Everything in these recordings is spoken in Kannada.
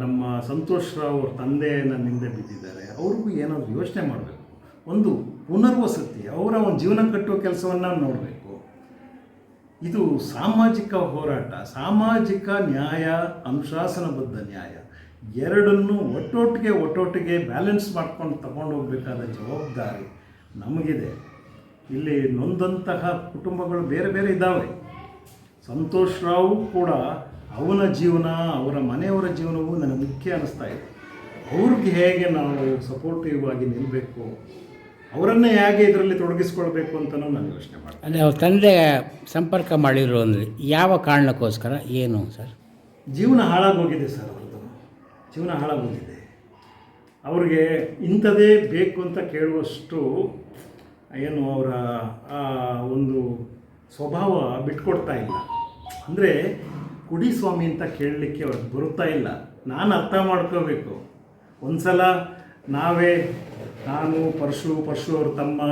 ನಮ್ಮ ಸಂತೋಷ್ ರಾವ್ ಅವ್ರ ತಂದೆ ನನ್ನ ಹಿಂದೆ ಬಿದ್ದಿದ್ದಾರೆ. ಅವ್ರಿಗೂ ಏನಾದರೂ ಯೋಚನೆ ಮಾಡಬೇಕು? ಒಂದು ಪುನರ್ವಸತಿ, ಅವರ ಒಂದು ಜೀವನ ಕಟ್ಟುವ ಕೆಲಸವನ್ನು ನೋಡಬೇಕು. ಇದು ಸಾಮಾಜಿಕ ಹೋರಾಟ, ಸಾಮಾಜಿಕ ನ್ಯಾಯ ಅನುಶಾಸನಬದ್ಧ ನ್ಯಾಯ. ಎರಡನ್ನೂ ಒಟ್ಟೊಟ್ಟಿಗೆ ಒಟ್ಟೊಟ್ಟಿಗೆ ಬ್ಯಾಲೆನ್ಸ್ ಮಾಡ್ಕೊಂಡು ತಗೊಂಡು ಹೋಗಬೇಕಾದ ಜವಾಬ್ದಾರಿ ನಮಗಿದೆ. ಇಲ್ಲಿ ನೊಂದಂತಹ ಕುಟುಂಬಗಳು ಬೇರೆ ಬೇರೆ ಇದ್ದಾವೆ. ಸಂತೋಷ್ ರಾವ್ ಕೂಡ ಅವನ ಜೀವನ ಅವರ ಮನೆಯವರ ಜೀವನವೂ ನನಗೆ ಮುಖ್ಯ ಅನ್ನಿಸ್ತಾ ಇದೆ. ಅವ್ರಿಗೆ ಹೇಗೆ ನಾವು ಸಪೋರ್ಟಿವ್ ಆಗಿ ನಿಲ್ಲಬೇಕು ಅವರನ್ನೇ ಹೇಗೆ ಇದರಲ್ಲಿ ತೊಡಗಿಸ್ಕೊಳ್ಬೇಕು ಅಂತ ನಾನು ಯೋಚನೆ ಮಾಡಿ ಅಂದರೆ ಅವ್ರ ತಂದೆ ಸಂಪರ್ಕ ಮಾಡಿದ್ರು ಅಂದರೆ ಯಾವ ಕಾರಣಕ್ಕೋಸ್ಕರ ಏನು ಸರ್? ಜೀವನ ಹಾಳಾಗೋಗಿದೆ ಸರ್ ಅವ್ರದ್ದು. ಜೀವನ ಹಾಳಾಗೋಗಿದೆ. ಅವ್ರಿಗೆ ಇಂಥದೇ ಬೇಕು ಅಂತ ಕೇಳುವಷ್ಟು ಏನು ಅವರ ಆ ಒಂದು ಸ್ವಭಾವ ಬಿಟ್ಕೊಡ್ತಾ ಇಲ್ಲ. ಅಂದರೆ ಕುಡಿ ಸ್ವಾಮಿ ಅಂತ ಕೇಳಲಿಕ್ಕೆ ಅವ್ರಿಗೆ ಬರುತ್ತಾ ಇಲ್ಲ. ನಾನು ಅರ್ಥ ಮಾಡ್ಕೋಬೇಕು. ಒಂದು ಸಲ ನಾವೇ, ನಾನು, ಪರಶು ಪರಶು ಅವ್ರ ತಮ್ಮ,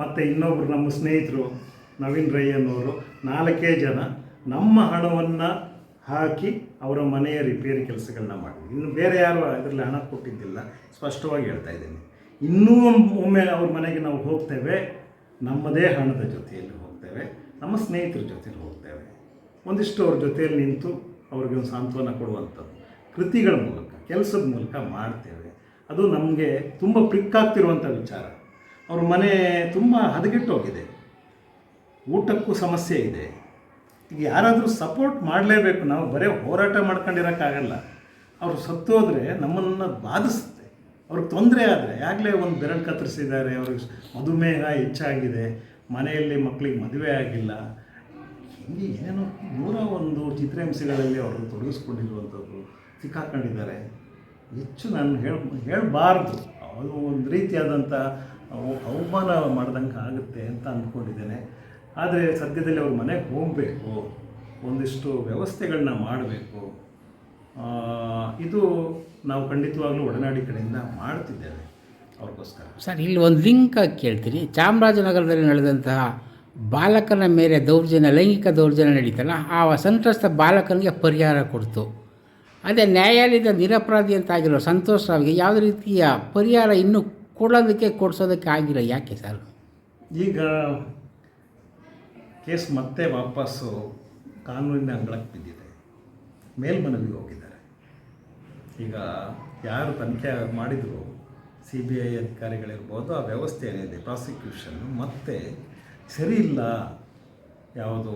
ಮತ್ತು ಇನ್ನೊಬ್ಬರು ನಮ್ಮ ಸ್ನೇಹಿತರು ನವೀನ್ ರೈ ಅನ್ನೋರು ನಾಲ್ಕೇ ಜನ ನಮ್ಮ ಹಣವನ್ನು ಹಾಕಿ ಅವರ ಮನೆಯ ರಿಪೇರಿ ಕೆಲಸಗಳನ್ನ ಮಾಡಿದ್ವಿ. ಇನ್ನು ಬೇರೆ ಯಾರು ಅದರಲ್ಲಿ ಹಣ ಕೊಟ್ಟಿದ್ದಿಲ್ಲ. ಸ್ಪಷ್ಟವಾಗಿ ಹೇಳ್ತಾ ಇದ್ದೀನಿ. ಇನ್ನೂ ಒಮ್ಮೆ ಅವ್ರ ಮನೆಗೆ ನಾವು ಹೋಗ್ತೇವೆ. ನಮ್ಮದೇ ಹಣದ ಜೊತೆಯಲ್ಲಿ ಹೋಗ್ತೇವೆ. ನಮ್ಮ ಸ್ನೇಹಿತರ ಜೊತೆಯಲ್ಲಿ ಹೋಗ್ತೇವೆ. ಒಂದಿಷ್ಟು ಅವ್ರ ಜೊತೆಯಲ್ಲಿ ನಿಂತು ಅವ್ರಿಗೆ ಒಂದು ಸಾಂತ್ವನ ಕೊಡುವಂಥದ್ದು. ಕೃತಿಗಳ ಮೂಲಕ, ಕೆಲಸದ ಮೂಲಕ ಮಾಡ್ತೇವೆ. ಅದು ನಮಗೆ ತುಂಬ ಪ್ರಿಕ್ಕಾಗ್ತಿರುವಂಥ ವಿಚಾರ. ಅವ್ರ ಮನೆ ತುಂಬ ಹದಗೆಟ್ಟೋಗಿದೆ. ಊಟಕ್ಕೂ ಸಮಸ್ಯೆ ಇದೆ. ಈಗ ಯಾರಾದರೂ ಸಪೋರ್ಟ್ ಮಾಡಲೇಬೇಕು. ನಾವು ಬರೀ ಹೋರಾಟ ಮಾಡ್ಕೊಂಡಿರೋಕ್ಕಾಗಲ್ಲ. ಅವರು ಸತ್ತೋದ್ರೆ ನಮ್ಮನ್ನು ಬಾಧಿಸುತ್ತೆ. ಅವ್ರಿಗೆ ತೊಂದರೆ ಆದರೆ ಆಗಲೇ ಒಂದು ಬೆರಳು ಕತ್ತರಿಸಿದ್ದಾರೆ. ಅವ್ರಿಗೆ ಮಧುಮೇಹ ಹೆಚ್ಚಾಗಿದೆ. ಮನೆಯಲ್ಲಿ ಮಕ್ಕಳಿಗೆ ಮದುವೆ ಆಗಿಲ್ಲ. ಹಿಂಗೆ ಏನೇನೋ ನೂರ ಒಂದು ಚಿತ್ರಹಿಂಸೆಗಳಲ್ಲಿ ಅವರು ತೊಡಗಿಸ್ಕೊಂಡಿರುವಂಥದ್ದು ಸಿಕ್ಕಾಕೊಂಡಿದ್ದಾರೆ. ಹೆಚ್ಚು ನಾನು ಹೇಳ, ಹೇಳಬಾರ್ದು. ಅದು ಒಂದು ರೀತಿಯಾದಂಥ ಅವ- ಅವಮಾನ ಮಾಡ್ದಂಗೆ ಆಗುತ್ತೆ ಅಂತ ಅಂದ್ಕೊಂಡಿದ್ದೇನೆ. ಆದರೆ ಸದ್ಯದಲ್ಲಿ ಅವ್ರ ಮನೆಗೆ ಹೋಗಬೇಕು. ಒಂದಿಷ್ಟು ವ್ಯವಸ್ಥೆಗಳನ್ನ ಮಾಡಬೇಕು. ಇದು ನಾವು ಖಂಡಿತವಾಗ್ಲೂ ಒಡನಾಡಿ ಕಡೆಯಿಂದ ಮಾಡ್ತಿದ್ದೇವೆ. ಅವ್ರಿಗೋಸ್ಕರ. ಸರ್, ಇಲ್ಲಿ ಒಂದು ಲಿಂಕ್ ಕೇಳ್ತೀನಿ. ಚಾಮರಾಜನಗರದಲ್ಲಿ ನಡೆದಂತಹ ಬಾಲಕನ ಮೇಲೆ ದೌರ್ಜನ್ಯ, ಲೈಂಗಿಕ ದೌರ್ಜನ್ಯ ನಡೀತಲ್ಲ, ಆ ಸಂತ್ರಸ್ತ ಬಾಲಕನಿಗೆ ಪರಿಹಾರ ಕೊಡ್ತು. ಅದೇ ನ್ಯಾಯಾಲಯದ ನಿರಪರಾಧಿ ಅಂತ ಆಗಿರೋ ಸಂತೋಷ್ ರಾವ್ಗೆ ಯಾವುದೇ ರೀತಿಯ ಪರಿಹಾರ ಇನ್ನೂ ಕೊಡೋದಕ್ಕೆ, ಕೊಡಿಸೋದಕ್ಕೆ ಆಗಿಲ್ಲ. ಯಾಕೆ ಸರ್? ಈಗ ಕೇಸ್ ಮತ್ತೆ ವಾಪಸ್ಸು ಕಾನೂನಿನ ಅಂಗಳಕ್ಕೆ ಬಿದ್ದಿದೆ. ಮೇಲ್ಮನವಿಗೆ ಹೋಗಿದ್ದಾರೆ. ಈಗ ಯಾರು ತನಿಖೆ ಮಾಡಿದ್ರು, ಸಿ ಬಿ ಐ ಅಧಿಕಾರಿಗಳಿರ್ಬೋದು, ಆ ವ್ಯವಸ್ಥೆ ಏನಿದೆ, ಪ್ರಾಸಿಕ್ಯೂಷನ್ ಮತ್ತೆ ಸರಿ ಇಲ್ಲ. ಯಾವುದು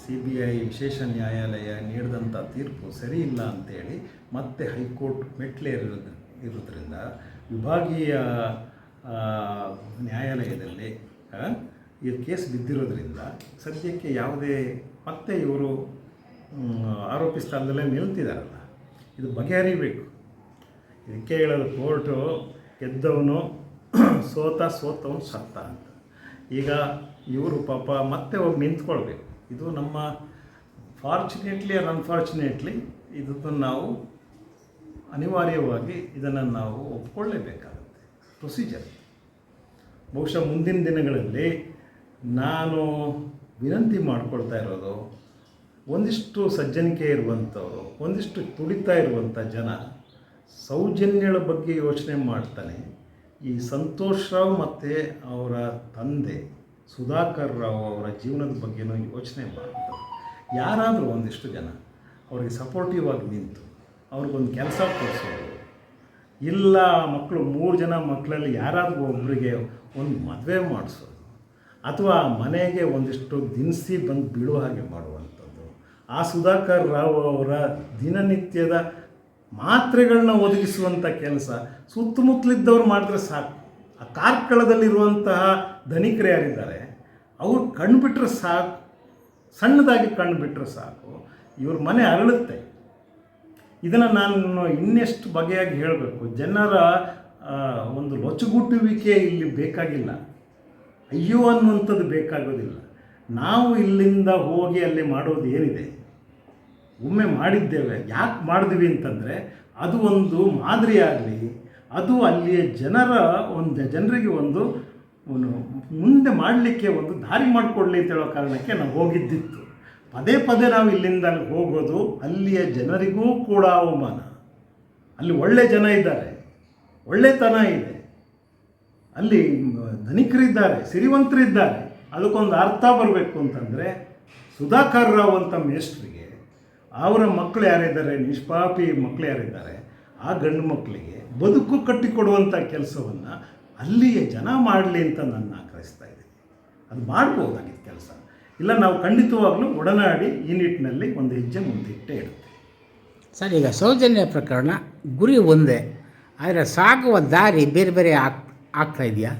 ಸಿ ಬಿ ಐ ವಿಶೇಷ ನ್ಯಾಯಾಲಯ ನೀಡಿದಂಥ ತೀರ್ಪು ಸರಿ ಇಲ್ಲ ಅಂತೇಳಿ ಮತ್ತೆ ಹೈಕೋರ್ಟ್ ಮೆಟ್ಲೇರಿರೋದು ಇರೋದ್ರಿಂದ ವಿಭಾಗೀಯ ನ್ಯಾಯಾಲಯದಲ್ಲಿ ಈ ಕೇಸ್ ಬಿದ್ದಿರೋದ್ರಿಂದ ಸದ್ಯಕ್ಕೆ ಯಾವುದೇ, ಮತ್ತೆ ಇವರು ಆರೋಪಿ ಸ್ಥಾನದಲ್ಲೇ ನಿಲ್ತಿದ್ದಾರಲ್ಲ ಇದು ಬಗೆಹರಿಬೇಕು. ಇದಕ್ಕೆ ಹೇಳೋದು ಕೋರ್ಟು ಗೆದ್ದವನು ಸೋತ ಸೋತವನು ಸತ್ತ ಅಂತ. ಈಗ ಇವರು ಪಾಪ ಮತ್ತೆ ಹೋಗಿ ನಿಂತ್ಕೊಳ್ಬೇಕು. ಇದು ನಮ್ಮ ಫಾರ್ಚುನೇಟ್ಲಿ ಆರ್ ಅನ್ಫಾರ್ಚುನೇಟ್ಲಿ ಇದನ್ನು ನಾವು ಅನಿವಾರ್ಯವಾಗಿ ಇದನ್ನು ನಾವು ಒಪ್ಕೊಳ್ಳೇಬೇಕಾಗುತ್ತೆ. ಪ್ರೊಸೀಜರ್ ಬಹುಶಃ ಮುಂದಿನ ದಿನಗಳಲ್ಲಿ ನಾನು ವಿನಂತಿ ಮಾಡ್ಕೊಳ್ತಾ ಇರೋದು, ಒಂದಿಷ್ಟು ಸಜ್ಜನಿಕೆ ಇರುವಂಥವ್ರು, ಒಂದಿಷ್ಟು ತುಡಿತಾ ಇರುವಂಥ ಜನ ಸೌಜನ್ಯಗಳ ಬಗ್ಗೆ ಯೋಚನೆ ಮಾಡ್ತಾನೆ. ಈ ಸಂತೋಷ್ ರಾವ್ ಮತ್ತು ಅವರ ತಂದೆ ಸುಧಾಕರ್ ರಾವ್ ಅವರ ಜೀವನದ ಬಗ್ಗೆನೂ ಯೋಚನೆ ಮಾಡ್ತಾರೆ. ಯಾರಾದರೂ ಒಂದಿಷ್ಟು ಜನ ಅವ್ರಿಗೆ ಸಪೋರ್ಟಿವ್ ಆಗಿ ನಿಂತು ಅವ್ರಿಗೊಂದು ಕೆಲಸ ಕೊಡಿಸೋದು ಇಲ್ಲ ಮಕ್ಕಳು ಮೂರು ಜನ ಮಕ್ಕಳಲ್ಲಿ ಯಾರಾದರೂ ಒಬ್ಬರಿಗೆ ಒಂದು ಮದುವೆ ಮಾಡಿಸೋದು ಅಥವಾ ಮನೆಗೆ ಒಂದಿಷ್ಟು ದಿನಸಿ ಬಂದು ಬೀಳೋ ಹಾಗೆ ಮಾಡುವಂಥದ್ದು. ಆ ಸುಧಾಕರ್ ರಾವ್ ಅವರ ದಿನನಿತ್ಯದ ಮಾತ್ರೆಗಳನ್ನ ಒದಗಿಸುವಂಥ ಕೆಲಸ. ಸುತ್ತಮುತ್ತಲಿದ್ದವ್ರು ಮಾಡಿದ್ರೆ ಸಾಕು. ಆ ಕಾರ್ಕಳದಲ್ಲಿರುವಂತಹ ಧನಿಕರು ಯಾರಿದ್ದಾರೆ? ಅವ್ರು ಕಣ್ಬಿಟ್ರೆ ಸಾಕು. ಸಣ್ಣದಾಗಿ ಕಣ್ಬಿಟ್ರೆ ಸಾಕು. ಇವ್ರ ಮನೆ ಅರಳುತ್ತೆ. ಇದನ್ನು ನಾನು ಇನ್ನೆಷ್ಟು ಬಗೆಯಾಗಿ ಹೇಳಬೇಕು? ಜನರ ಒಂದು ಲೊಚಗುಟ್ಟುವಿಕೆ ಇಲ್ಲಿ ಬೇಕಾಗಿಲ್ಲ. ಅಯ್ಯೋ ಅನ್ನುವಂಥದ್ದು ಬೇಕಾಗೋದಿಲ್ಲ. ನಾವು ಇಲ್ಲಿಂದ ಹೋಗಿ ಅಲ್ಲಿ ಮಾಡೋದು ಏನಿದೆ? ಒಮ್ಮೆ ಮಾಡಿದ್ದೇವೆ. ಯಾಕೆ ಮಾಡಿದ್ವಿ ಅಂತಂದರೆ, ಅದು ಒಂದು ಮಾದರಿಯಾಗಲಿ, ಅದು ಅಲ್ಲಿಯ ಜನರ ಒಂದು, ಜನರಿಗೆ ಒಂದು ಮುಂದೆ ಮಾಡಲಿಕ್ಕೆ ಒಂದು ದಾರಿ ಮಾಡಿಕೊಡ್ಲಿ ಅಂತ ಹೇಳೋ ಕಾರಣಕ್ಕೆ ನಾವು ಹೋಗಿದ್ದಿತ್ತು. ಪದೇ ಪದೇ ನಾವು ಇಲ್ಲಿಂದ ಹೋಗೋದು, ಅಲ್ಲಿಯ ಜನರಿಗೂ ಕೂಡ ಅವಮಾನ. ಅಲ್ಲಿ ಒಳ್ಳೆ ಜನ ಇದ್ದಾರೆ. ಒಳ್ಳೆತನ ಇದೆ. ಅಲ್ಲಿ ಧನಿಕರಿದ್ದಾರೆ, ಸಿರಿವಂತರಿದ್ದಾರೆ. ಅದಕ್ಕೊಂದು ಅರ್ಥ ಬರಬೇಕು ಅಂತಂದರೆ, ಸುಧಾಕರ್ ರಾವ್ ಅಂತ ಮೇಸ್ಟ್ರಿಗೆ ಅವರ ಮಕ್ಕಳು ಯಾರಿದ್ದಾರೆ? ನಿಷ್ಪಾಪಿ ಮಕ್ಕಳು ಯಾರಿದ್ದಾರೆ? ಆ ಗಂಡು ಮಕ್ಕಳಿಗೆ ಬದುಕು ಕಟ್ಟಿಕೊಡುವಂಥ ಕೆಲಸವನ್ನು ಅಲ್ಲಿಯ ಜನ ಮಾಡಲಿ ಅಂತ ನಾನು ಆಗ್ರಹಿಸ್ತಾ ಇದ್ದೀನಿ. ಅದು ಮಾಡ್ಬೋದಾಗಿತ್ತು ಕೆಲಸ. ಇಲ್ಲ, ನಾವು ಖಂಡಿತವಾಗ್ಲೂ ಒಡನಾಡಿ ಈ ನಿಟ್ಟಿನಲ್ಲಿ ಒಂದು ಹೆಜ್ಜೆ ಮುಂದಿಟ್ಟೇ ಇಡುತ್ತೆ ಸರ್, ಈಗ ಸೌಜನ್ಯ ಪ್ರಕರಣ ಗುರಿ ಒಂದೇ. ಆದರೆ ಸಾಗುವ ದಾರಿ ಬೇರೆ ಬೇರೆ ಆಗ್ ಆಗ್ತಾ ಇದೆಯಾ?